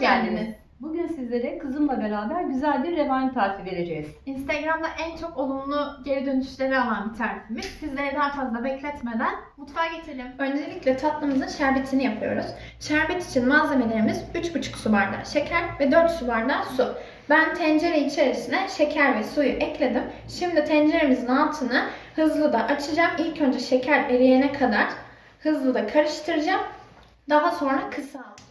Hoş geldiniz. Bugün sizlere kızımla beraber güzel bir revani tarifi vereceğiz. Instagram'da en çok olumlu geri dönüşleri alan bir tarifimiz. Sizleri daha fazla bekletmeden mutfağa geçelim. Öncelikle tatlımızın şerbetini yapıyoruz. Şerbet için malzemelerimiz 3,5 su bardağı şeker ve 4 su bardağı su. Ben tencere içerisine şeker ve suyu ekledim. Şimdi tenceremizin altını hızlı da açacağım. İlk önce şeker eriyene kadar hızlı da karıştıracağım. Daha sonra kısa alacağım.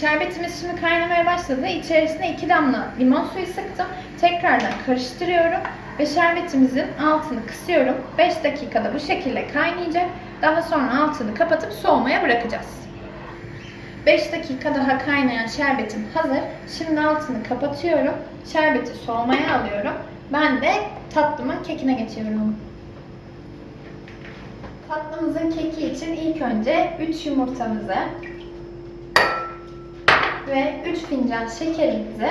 Şerbetimiz şimdi kaynamaya başladı. İçerisine 2 damla limon suyu sıktım. Tekrardan karıştırıyorum ve şerbetimizin altını kısıyorum. 5 dakikada bu şekilde kaynayacak. Daha sonra altını kapatıp soğumaya bırakacağız. 5 dakika daha kaynayan şerbetim hazır. Şimdi altını kapatıyorum. Şerbeti soğumaya alıyorum. Ben de tatlımın kekine geçiyorum. Tatlımızın keki için ilk önce 3 yumurtamızı ve 3 fincan şekerimizi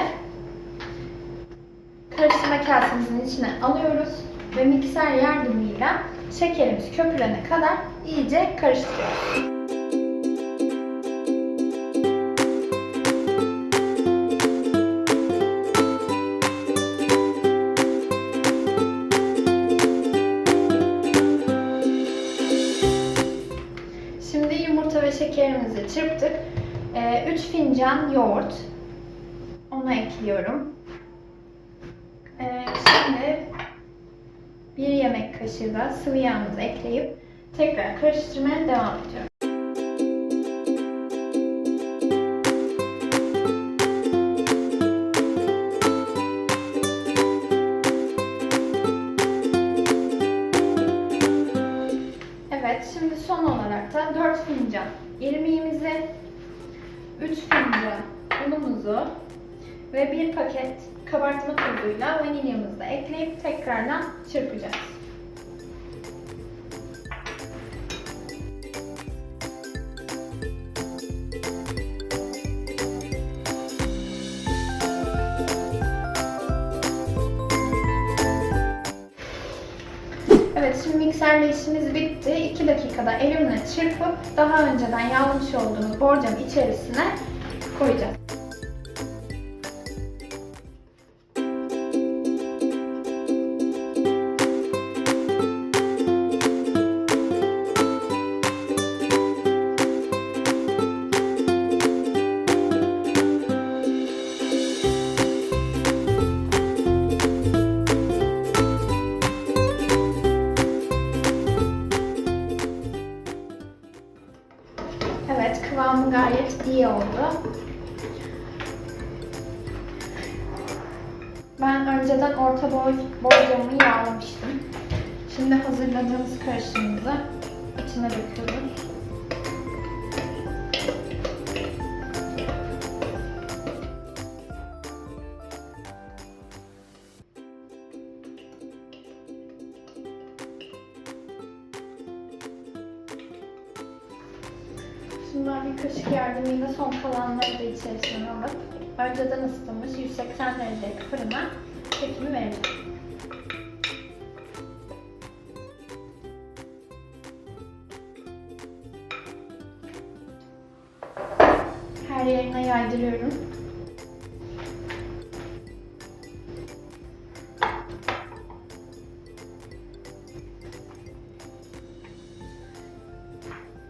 karıştırma kasemizin içine alıyoruz ve mikser yardımıyla şekerimiz köpürene kadar iyice karıştırıyoruz. Şimdi yumurta ve şekerimizi çırptık. 3 fincan yoğurt. Onu ekliyorum. Ee, şimdi bir yemek kaşığı da sıvı yağımızı ekleyip tekrar karıştırmaya devam ediyorum. Evet, şimdi son olarak da 4 fincan irmiğimizi 3 fincan unumuzu ve 1 paket kabartma tozuyla vanilyamızı da ekleyip tekrardan çırpacağız. Evet şimdi mikserle işimiz bitti. 2 dakikada elimle çırpıp daha önceden yağlamış olduğumuz borcamın içerisine koyacağız. Kıvamı gayet iyi oldu. Ben önceden orta boy borcamı yağlamıştım. Şimdi hazırladığımız karışımımızı içine döküyoruz. Ben bir kaşık yardımıyla son kalanları da içerisine alıp önceden ısıtılmış 180 derecelik fırına kekimi vereceğim. Her yerine yaydırıyorum.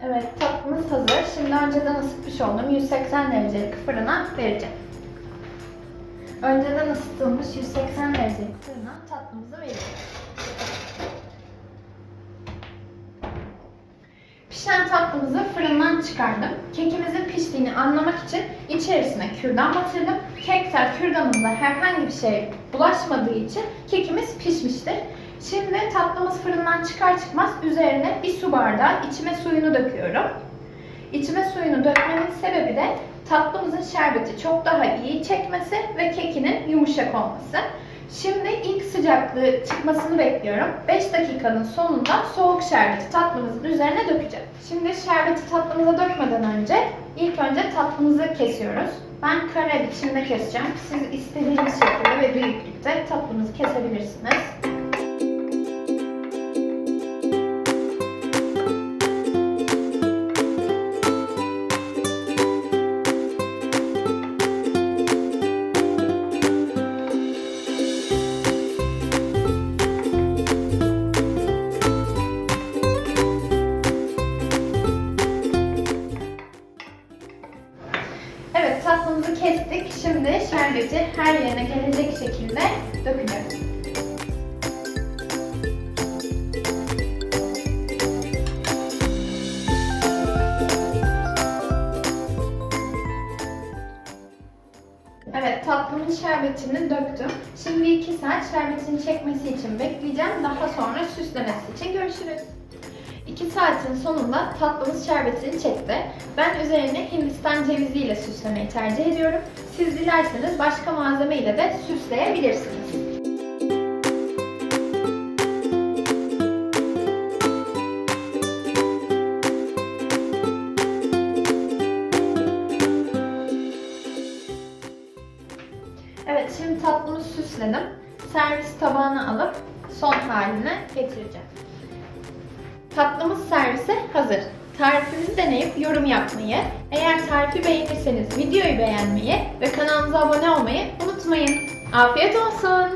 Evet, tatlımız hazır. Şimdi önceden ısıtmış olduğum 180 derecelik fırına vereceğim. Önceden ısıtılmış 180 derecelik fırına tatlımızı vereceğim. Pişen tatlımızı fırından çıkardım. Kekimizin piştiğini anlamak için içerisine kürdan batırdım. Kekler kürdanımıza herhangi bir şey bulaşmadığı için kekimiz pişmiştir. Şimdi tatlımız fırından çıkar çıkmaz üzerine bir su bardağı içime suyunu döküyorum. İçime suyunu dökmemin sebebi de tatlımızın şerbeti çok daha iyi çekmesi ve kekinin yumuşak olması. Şimdi ilk sıcaklığı çıkmasını bekliyorum. 5 dakikanın sonunda soğuk şerbeti tatlımızın üzerine dökeceğim. Şimdi şerbeti tatlımıza dökmeden önce ilk önce tatlımızı kesiyoruz. Ben kare biçimde keseceğim. Siz istediğiniz şekilde ve büyüklükte tatlınızı kesebilirsiniz. Tatlımızı kestik. Şimdi şerbeti her yerine gelecek şekilde dökeceğiz. Evet tatlımın şerbetini döktüm. Şimdi 2 saat şerbetini çekmesi için bekleyeceğim. Daha sonra süslemesi için görüşürüz. 2 saatin sonunda tatlımız şerbetini çekti. Ben üzerine Hindistan cevizi ile süslemeyi tercih ediyorum. Siz dilerseniz başka malzeme ile de süsleyebilirsiniz. Evet şimdi tatlımı süsledim. Servis tabağına alıp son haline getireceğim. Tatlımız servise hazır. Tarifimizi deneyip yorum yapmayı, eğer tarifi beğenirseniz videoyu beğenmeyi ve kanalımıza abone olmayı unutmayın. Afiyet olsun.